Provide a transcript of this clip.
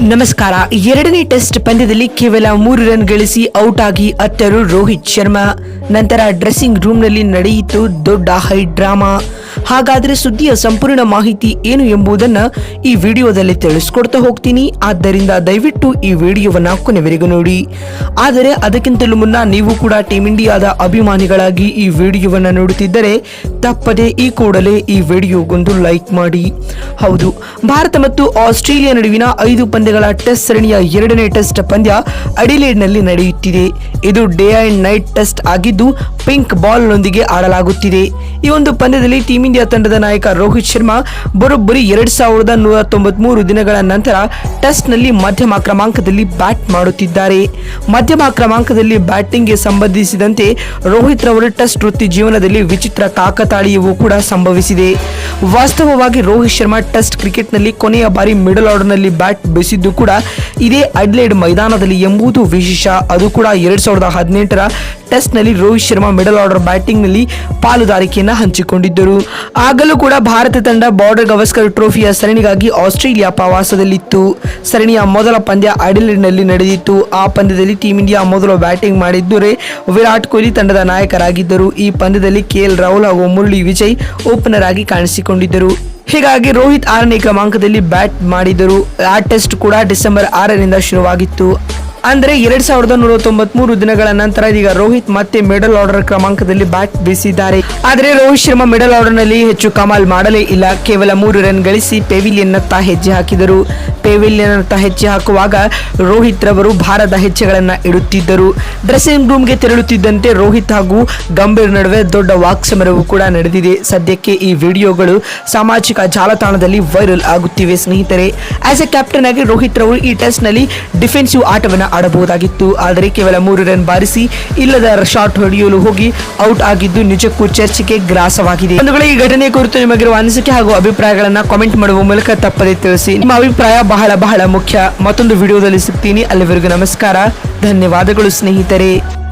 ನಮಸ್ಕಾರ. ಎರಡನೇ ಟೆಸ್ಟ್ ಪಂದ್ಯದಲ್ಲಿ ಕೇವಲ ಮೂರು ರನ್ ಗಳಿಸಿ ಔಟ್ ಆಗಿ ಅತ್ತರು ರೋಹಿತ್ ಶರ್ಮಾ. ನಂತರ ಡ್ರೆಸ್ಸಿಂಗ್ ರೂಮ್ನಲ್ಲಿ ನಡೆಯಿತು ದೊಡ್ಡ ಹೈ ಡ್ರಾಮಾ ಹಾಗಾದ್ರೆ ಸುದ್ದಿಯ ಸಂಪೂರ್ಣ ಮಾಹಿತಿ ಏನು ಎಂಬುದನ್ನ ಈ ವಿಡಿಯೋದಲ್ಲಿ ತಿಳಿಸ್ಕೊಡ್ತಾ ಹೋಗ್ತೀನಿ. ಆದ್ದರಿಂದ ದಯವಿಟ್ಟು ಈ ವಿಡಿಯೋವನ್ನ ಕೊನೆವರೆಗೂ ನೋಡಿ. ಆದರೆ ಅದಕ್ಕಿಂತಲೂ ಮುನ್ನ ನೀವು ಕೂಡ ಟೀಮ್ ಇಂಡಿಯಾದ ಅಭಿಮಾನಿಗಳಾಗಿ ಈ ವಿಡಿಯೋವನ್ನ ನೋಡುತ್ತಿದ್ದರೆ ತಪ್ಪದೆ ಈ ಕೂಡಲೇ ಈ ವಿಡಿಯೋಗೊಂದು ಲೈಕ್ ಮಾಡಿ. ಹೌದು, ಭಾರತ ಮತ್ತು ಆಸ್ಟ್ರೇಲಿಯಾ ನಡುವಿನ ಐದು ಪಂದ್ಯಗಳ ಟೆಸ್ಟ್ ಸರಣಿಯ ಎರಡನೇ ಟೆಸ್ಟ್ ಪಂದ್ಯ ಅಡಿಲೇಡ್ನಲ್ಲಿ ನಡೆಯುತ್ತಿದೆ. ಇದು ಡೇ ಅಂಡ್ ನೈಟ್ ಟೆಸ್ಟ್ ಆಗಿದ್ದು ಪಿಂಕ್ ಬಾಲ್ನೊಂದಿಗೆ ಆಡಲಾಗುತ್ತಿದೆ. ಈ ಒಂದು ಪಂದ್ಯದಲ್ಲಿ ಟೀಂ ಇಂಡಿಯಾ ತಂಡದ ನಾಯಕ ರೋಹಿತ್ ಶರ್ಮಾ ಬರೋಬ್ಬರಿ ಎರಡ್ ಸಾವಿರದ ನೂರ ತೊಂಬತ್ಮೂರು ದಿನಗಳ ನಂತರ ಟೆಸ್ಟ್ನಲ್ಲಿ ಮಧ್ಯಮ ಕ್ರಮಾಂಕದಲ್ಲಿ ಬ್ಯಾಟ್ ಮಾಡುತ್ತಿದ್ದಾರೆ. ಮಧ್ಯಮ ಕ್ರಮಾಂಕದಲ್ಲಿ ಬ್ಯಾಟಿಂಗ್ಗೆ ಸಂಬಂಧಿಸಿದಂತೆ ರೋಹಿತ್ ರವರ ಟೆಸ್ಟ್ ವೃತ್ತಿ ಜೀವನದಲ್ಲಿ ವಿಚಿತ್ರ ಕಾಕತಾಳೀಯವೂ ಕೂಡ ಸಂಭವಿಸಿದೆ. ವಾಸ್ತವವಾಗಿ ರೋಹಿತ್ ಶರ್ಮಾ ಟೆಸ್ಟ್ ಕ್ರಿಕೆಟ್ನಲ್ಲಿ ಕೊನೆಯ ಬಾರಿ ಮಿಡಲ್ ಆರ್ಡರ್ನಲ್ಲಿ ಬ್ಯಾಟ್ ಬೆಸಿದ್ದು ಕೂಡ ಇದೇ ಅಡ್ಲೇಡ್ ಮೈದಾನದಲ್ಲಿ ಎಂಬುದು ವಿಶೇಷ. ಅದು ಕೂಡ ಎರಡ್ ಸಾವಿರದ ಹದಿನೆಂಟರ ಟೆಸ್ಟ್ನಲ್ಲಿ ರೋಹಿತ್ ಶರ್ಮಾ ಮಿಡಲ್ ಆರ್ಡರ್ ಬ್ಯಾಟಿಂಗ್ನಲ್ಲಿ ಪಾಲುದಾರಿಕೆಯನ್ನ ಹಂಚಿಕೊಂಡಿದ್ದರು. ಆಗಲೂ ಕೂಡ ಭಾರತ ತಂಡ ಬಾರ್ಡರ್ ಗವಸ್ಕರ್ ಟ್ರೋಫಿಯ ಸರಣಿಗಾಗಿ ಆಸ್ಟ್ರೇಲಿಯಾ ಪ್ರವಾಸದಲ್ಲಿತ್ತು. ಸರಣಿಯ ಮೊದಲ ಪಂದ್ಯ ಅಡಿಲೇಡ್ನಲ್ಲಿ ನಡೆದಿತ್ತು. ಆ ಪಂದ್ಯದಲ್ಲಿ ಟೀಂ ಇಂಡಿಯಾ ಮೊದಲು ಬ್ಯಾಟಿಂಗ್ ಮಾಡಿದ್ದರೆ ವಿರಾಟ್ ಕೊಹ್ಲಿ ತಂಡದ ನಾಯಕರಾಗಿದ್ದರು. ಈ ಪಂದ್ಯದಲ್ಲಿ ಕೆಎಲ್ ರಾಹುಲ್ ಹಾಗೂ ಮುರಳಿ ವಿಜಯ್ ಓಪನರ್ ಆಗಿ ಕಾಣಿಸಿಕೊಂಡಿದ್ದರು. ಹೀಗಾಗಿ ರೋಹಿತ್ ಆರನೇ ಕ್ರಮಾಂಕದಲ್ಲಿ ಬ್ಯಾಟ್ ಮಾಡಿದರು ಆ ಟೆಸ್ಟ್ ಕೂಡ ಡಿಸೆಂಬರ್ ಆರರಿಂದ ಶುರುವಾಗಿತ್ತು. ಅಂದ್ರೆ ಎರಡ್ ಸಾವಿರದ ನೂರ ತೊಂಬತ್ಮೂರು ದಿನಗಳ ನಂತರ ಈಗ ರೋಹಿತ್ ಮತ್ತೆ ಮಿಡಲ್ ಆರ್ಡರ್ ಕ್ರಮಾಂಕದಲ್ಲಿ ಬ್ಯಾಟ್ ಬೀಸಿದ್ದಾರೆ. ಆದರೆ ರೋಹಿತ್ ಶರ್ಮಾ ಮಿಡಲ್ ಆರ್ಡರ್ನಲ್ಲಿ ಹೆಚ್ಚು ಕಮಾಲ್ ಮಾಡಲೇ ಇಲ್ಲ. ಕೇವಲ ಮೂರು ರನ್ ಗಳಿಸಿ ಪೆವಿಲಿಯನ್ ಅತ್ತ ಹೆಜ್ಜೆ ಹಾಕಿದರು. ಪೆವಿಲಿಯನ್ ಅತ್ತ ಹೆಜ್ಜೆ ಹಾಕುವಾಗ ರೋಹಿತ್ ರವರು ಭಾರದ ಹೆಜ್ಜೆಗಳನ್ನ ಇಡುತ್ತಿದ್ದರು. ಡ್ರೆಸ್ಸಿಂಗ್ ರೂಮ್ಗೆ ತೆರಳುತ್ತಿದ್ದಂತೆ ರೋಹಿತ್ ಹಾಗೂ ಗಂಭೀರ್ ನಡುವೆ ದೊಡ್ಡ ವಾಕ್ಸಮರವು ಕೂಡ ನಡೆದಿದೆ. ಸದ್ಯಕ್ಕೆ ಈ ವಿಡಿಯೋಗಳು ಸಾಮಾಜಿಕ ಜಾಲತಾಣದಲ್ಲಿ ವೈರಲ್ ಆಗುತ್ತಿವೆ ಸ್ನೇಹಿತರೆ. ಆಸ್ ಎ ಕ್ಯಾಪ್ಟನ್ ಆಗಿ ರೋಹಿತ್ ರವರು ಈ ಟೆಸ್ಟ್ನಲ್ಲಿ ಡಿಫೆನ್ಸಿವ್ ಆಟವನ್ನು ಆಡಬಹುದಾಗಿತ್ತು. ಆದರೆ ಕೇವಲ ಮೂರು ರನ್ ಬಾರಿಸಿ ಇಲ್ಲದ ಶಾಟ್ ಹೊಡೆಯಲು ಹೋಗಿ ಔಟ್ ಆಗಿದ್ದು ನಿಜಕ್ಕೂ ಚರ್ಚೆಗೆ ಗ್ರಾಸವಾಗಿದೆ. ವೇಳೆ ಈ ಘಟನೆ ಕುರಿತು ನಿಮಗಿರುವ ಅನಿಸಿಕೆ ಹಾಗೂ ಅಭಿಪ್ರಾಯಗಳನ್ನ ಕಾಮೆಂಟ್ ಮಾಡುವ ಮೂಲಕ ತಪ್ಪದೆ ತಿಳಿಸಿ. ನಿಮ್ಮ ಅಭಿಪ್ರಾಯ ಬಹಳ ಬಹಳ ಮುಖ್ಯ. ಮತ್ತೊಂದು ವಿಡಿಯೋದಲ್ಲಿ ಸಿಗ್ತೀನಿ. ಅಲ್ಲಿವರೆಗೂ ನಮಸ್ಕಾರ. ಧನ್ಯವಾದಗಳು ಸ್ನೇಹಿತರೆ.